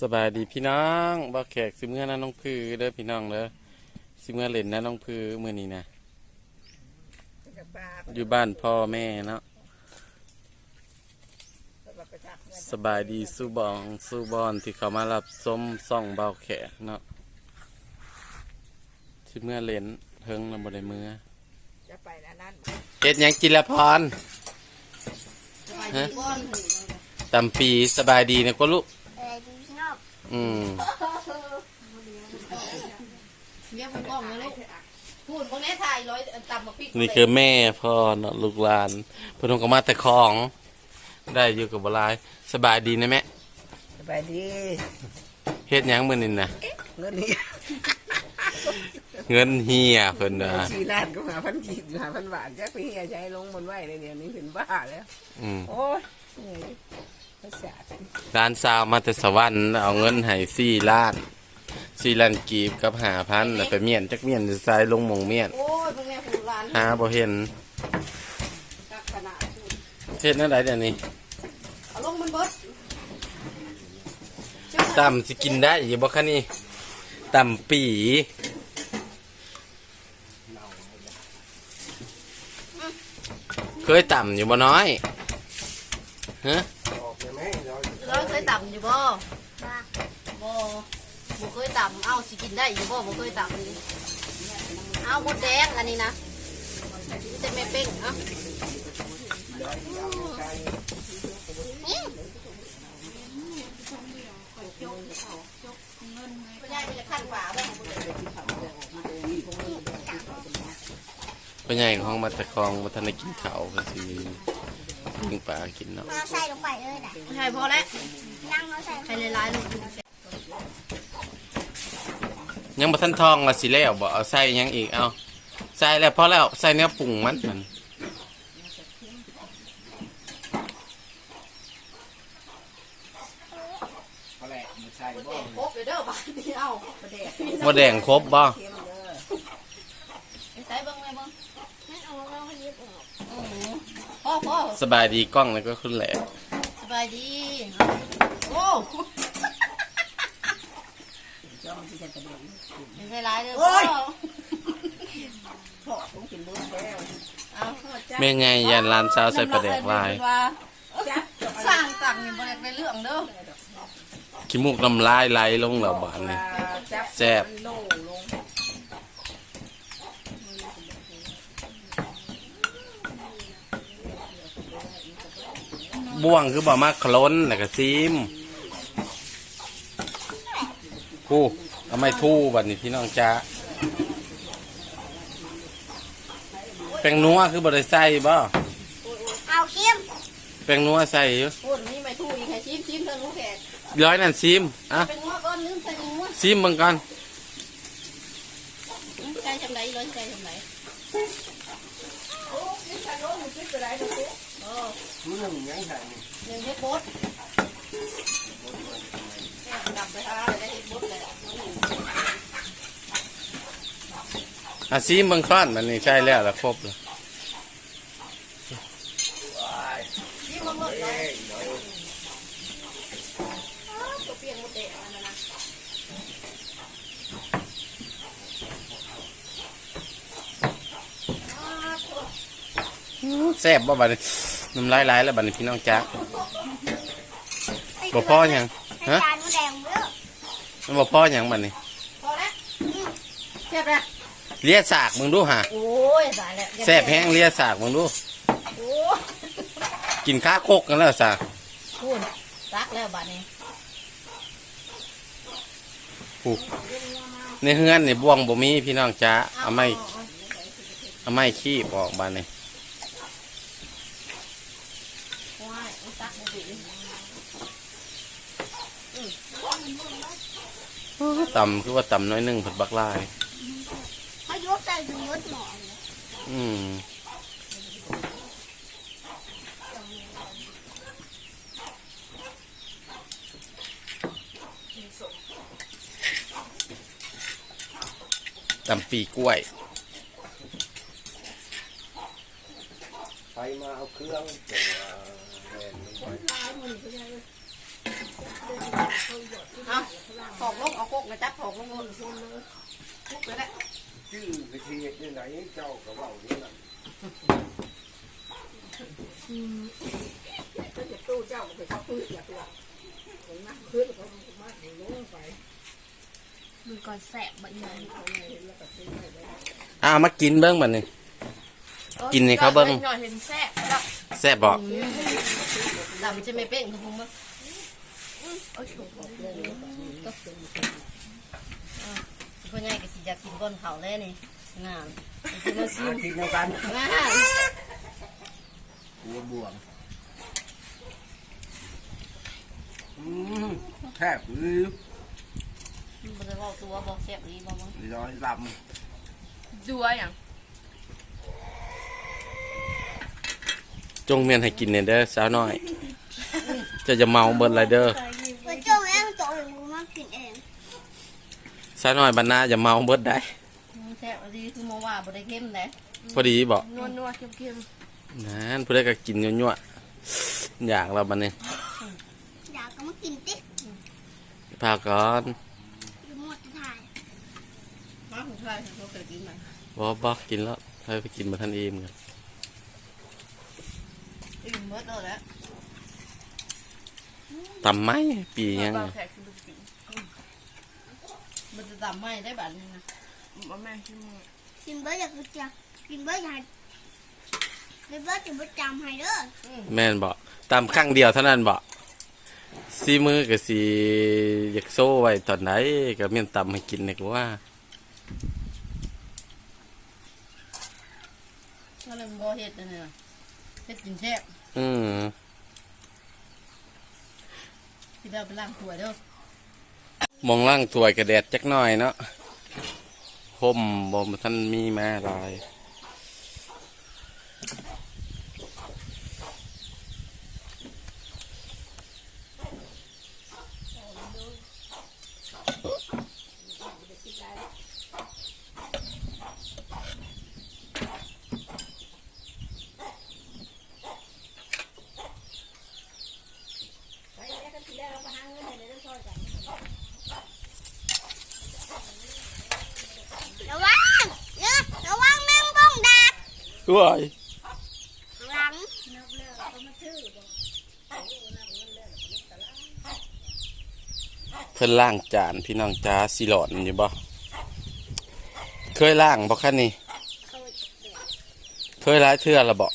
สบายดีพี่น้องบ่แขกสิเมื่อนะน้องพือเด้อพี่น้องเด้อสิเมื่อเล่นนะน้องพือมื้อนี้นะอยู่บ้านพ่อแม่เนาะสบายดีสู้บองสู้บอนที่เขามารับส้มส่องเบาแขกเนาะสิเมื่อเล่นเฮิงแล้วบ่ได้เมื่อจะไปแล้วนั่นเฮ็ดหยังกินละพรฮะตำปีสบายดีนะก็ลูกเออดีพี่น้ องอืมเรียกผมกล้องเลยลูกพูดพวกนี้ถ่ายร้อยต่ำกว่าพี่นี่คือแม่พ่อเนาะลูกหลานเพิ่นก็มาแต่ของ ได้อยู่กับบ่หลายสบายดีนะแม่สบายดีเฮ็ดหยังมื้อนี้น่ะ เงินนี้เงินเฮียเพิ่นว่าสี่ล้านก็หาพันกีบหาพันบาทจะไปเฮียใช้ลงบนไหวเลยเนี่ยนี่เป็นบ้าแล้ว อืมโอ้ยเหนื่อยภาษา ร้านสาวมาแต่สวรรค์เอาเงินให้4ล้าน4ล้านกีบกับ5,000แล้วไปเมียนจักเมียนสิใส่ลงหมองเมียนโอ้ยพวกนี้ผูร้านหาบ่เห็นกักขนาดพูดเฮ็ดแนวใดเดี๋ยวนี้เอาลงมันเบิดตำสิกินได้อยู่บ่คะนี่ตำปีเคยตำอยู่บ่น้อยฮะ ร้อยเคยต่ำอยู่บ่ ว่า บ่บ่เค ยต่ำเอ้าสิกินได้อยู่บ่บ่เคยต่ำนี่เอาหมดแดงอันนี้นะนี่จะไม่เป้งเอ้าไม่ได้มันจะขั้นฝาบ่พ่อใหญ่ของมาตะคองมาทันได้กินข้าวก็สิยิงปลากินเนาะเราใส่ลงไปเลยนะใช่พอแล้วนั่งเราใส่ใครเลยร้ายลง ยังบ่ทันทองละสิแล้วบ่เอาใส่หยังอีกเอาใส่แล้วพอแล้วใส่เนื้อปรุงมันมันครบเลยเด้อบ้านนี้เอาบ่แดงครบบ่ใส่เบิ่งเลยเบิ่งนั่นเอาเราให้ยิบออกอือพ่อพ่อสบายดีกล้องแล้วก็คุณแหลกสบายดี โอ้ อมที่จะกระโดดไม่ใช่ร้ายเด้อพ่อพ่อต้องกินลูกแล้วเอาแม่ใหญ่ยันร้านเช้าวใส่ปลาแดกลายจับสร้างตังค์นี่บ่ได้เป็นเรื่องเด้อขี้มูกน้ำลายไหลลงแล้วบาดนี้จับแซ่บโล่ลงบ่วงคือบ่มาคล้นแล้วก็ซิม กูเอาไม่ทู่บัดนี้พี่น้องจ้าแป้งนัวคือบ่ได้ใส่บ่เอาเค็มแป้งนัวใส่อยู่พูดนี่ไม่ถูกอีกให้ชิมชิมเธอรู้แขกร้อยนั่นซิมอะเป็นงัวก้อนลืมใส่งัวซิมเบิ่งก่อนใจจำไหนร้อยใจจำไหนมือหนึ่งยังไงหนึ่งเฮ็ดบดกลับไปหาได้เฮ็ดบดเลย อะซิมเบิ่งก่อนมันนี่ใช่แล้วล่ะครบแล้วชิมมาหมดเลยตัวเปียกหมดเดะอันนั้นนะแซ่บบ่บัดนี้น้ำลายไหลแล้วบัดนี้พี่น้องจ้าบ่พอหยังฮะฮะจานหมูแดงเยอะมันบ่พอหยังบัดนี้ พอแล้วเทียบแล้ว เลียสากมึงดูหะโอ้ยสายแล้วแซ่บแห้งเลียสากมึงดู โอ้กินข้าวโคกกันแล้วสากพูดรักแล้วบ้านนี้ในเฮือนนี่บ่วงบ่มีพี่น้องจ้าเอาไม้เอาไม้ขี้ออกบัดนี้ว้ายตักบุบีตำคือว่าตำน้อยหนึงผัดบักลายเขายก ใส่ถุงยศหมอนอืมตำปีกล้วย ใครมาเอาเครื่องตัวแหวนเอาลงบนคนเลยทุกไปแล้ว ชื่อไปเทียดที่ไหนเจ้าก็เว่านี่นะก็จะตู้เจ้าก็ไปเข้าพื้นอย่าตัวเห็นไหมพื้นเขามาถึงลงไปมันก่อนแสบแบบนี้เขาไงเห็นแล้วก็ซื้อไปเลยอ้าวมากินเบิ้งบัดนี้ กินให้เขาเบิ่ง หน่อยเห็นแสบแล้วแซ่บบ่ดำจะไม่เป็นคุณมั้งโอ้ยถูก พ่อใหญ่ก็สิอยากกินก้นเขาเลยนี่งามกินมาซิมามกินด้วยกันงามหัวบวงอืมแทบลืมมันจะบอกตัวบอกเสียบรีบอกมั้งร้อยลดัวอย่างจงเมียนให้กินเนี่ยเด้อสาวน้อย จะจะเมาเบิดไรเด้อไปจ้องแองจ้องเลยกูมากินเอง สาวน้อยบรรณาจะเมาเบิดได้เสียบรีคือโมว่าบ่ได้เข้มเลยพอดีบอกนัวนัวๆเค็มเค็มนั่นผู้ใดก็กินยั่วๆอยากเราบัดนี้ๆอยากก็มากินติ๊กพาก่อนอยู่หมดจะถ่ายมาของใครเขาเคยกินไหมบ่บ่กินแล้วให้ไปกินมาทันเอมกันอิ่มเบิดแล้วตำไหมปียัง มันจะตำไม่ได้บัดนี้นะมาแม่ชิมกินเบิร์ดอยากจะกินเบิร์ดอยากกินเบิร์ดจะประจำให้เด้อแม่นบ่ตำครั้งเดียวเท่านั้นบ่ซีมือก็สิอยากโซ่ไว้ตอนไหนก็เมียนตำให้กินนี่ก็ว่าก็เลยบ่เฮ็ดนั่นน่ะเฮ็ดกินแซ่บอืมที่เราไปล้างถ้วยเด้อ มองล่างถวยกระแดดจักหน่อยเนาะห่มบ่มท่านมีมาลาย ระวังเนี่ยระวังแมงบ้องดา บด้วยหลังเพิ่นล่างจานพี่น้องจ้าสิหลอนอยู่บ่เคยล่างบ่คะนี่เคยหลายเทื่อและบ่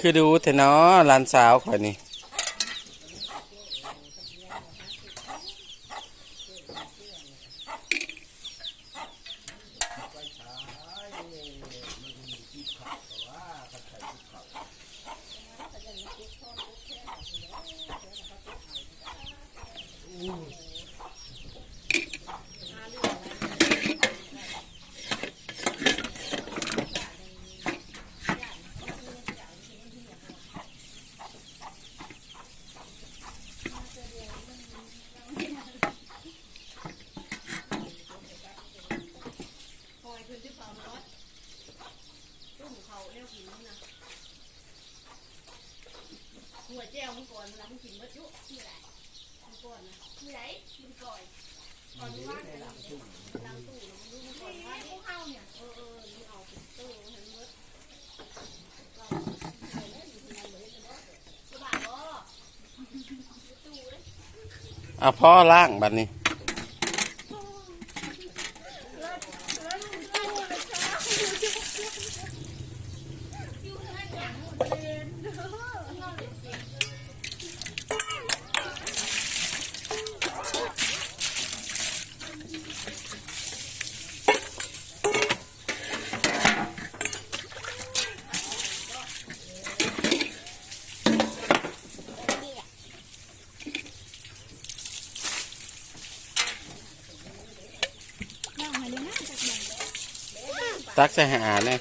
คือดูเถอะเนาะหลานสาวข่อยนี่ หัวแจ้วมันก่อนเวลามันกินเบิดยุที่ไหน ก่อนนะที่ไหนมันก่อนก่อนว่าเนี่ยล้างตู้ล้างตู้แล้วมันรู้มันก่อนว่าพวกเขาเนี่ยเออเออมันเอาเป็นตู้ให้มันเบิดเราใส่เล่นอยู่ที่ไหนเลยจะเบิดสบายบ่อะพ่อล่างบัดนี้ ตักใส่หาเนี่ย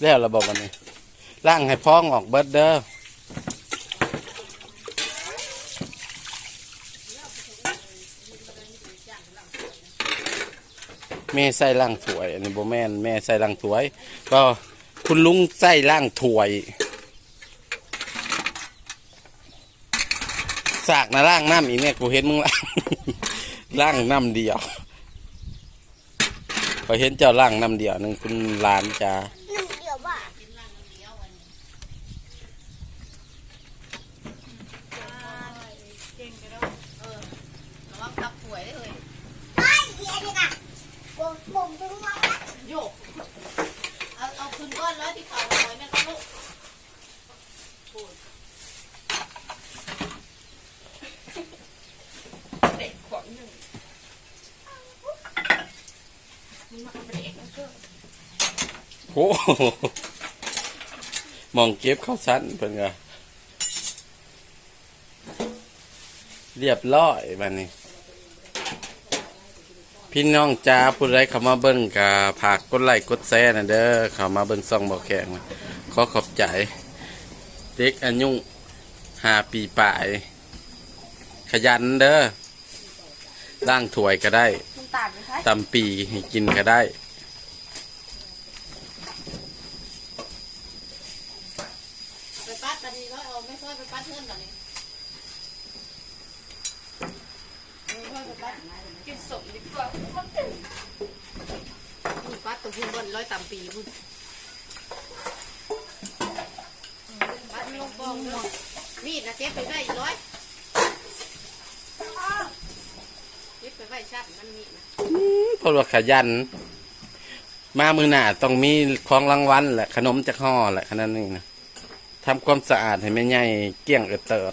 แล้วเราบอกวันนี้ล่างให้พ้องออกเบิดเด้อแม่ใส่ล่างถวย อันนี้โบแม่นแม่ใส่ล่างถวย ก็คุณลุงใส่ล่างถวย สากนะล่างน้ำอีเนี่ยกูเห็นมึงล่างล่างน้ำเดียวพอเห็นเจ้าล่างน้ำเดียวหนึงคุณหลานจ้าหนึ่งเดียวว่าเก่งกันแล้วเออระวังทับป่วยได้เลยไอ้เหี้ยนี่ค่ะบ่มบ่มถึงมาแล้วโยกเอาเอาคืนก้อนแล้วที่เขาเอาไว้แม่ก็ลูกเด็กขวบหนึ่งมันมาเป็นเด็กแล้วก็ โอ้โหมองเก็บเข้าสั้นเพิ่นก็เรียบร้อยบัดนี้ พี่น้องจ้าผู้ใดเข้ามาเบิ่งก็ฝากกดไลค์กดแชร์นะเด้อเข้ามาเบิ่งซ่องบ่แข็งนะขอขอบใจ เด็กอายุห้าปีปลาย ขยันเด้อล่างถ้วยก็ได้มันตัดไปใช่ตำปีให้กินก็ได้ ไปปัดตอนนี้ก็เอาไม่ค่อยไปปัดเพื่อนตอนนี้ไม่ค่อยไปปัดกิน สมดีกว่าพูดปัดตัวพูนบนร้อยตามปีพูดปัดไม่ลงกองเลยมีดนะเก็บไปไว้อีกร้อยเก็บไปไว้ชัดมันมีดนะเพราะว่าขยัน มามือหน้าต้องมีของรางวัลแหละขนมจากห่อแหละขนาดนี้นะทำความสะอาดให้แม่ใหญ่เกี้ยงเอิดเติด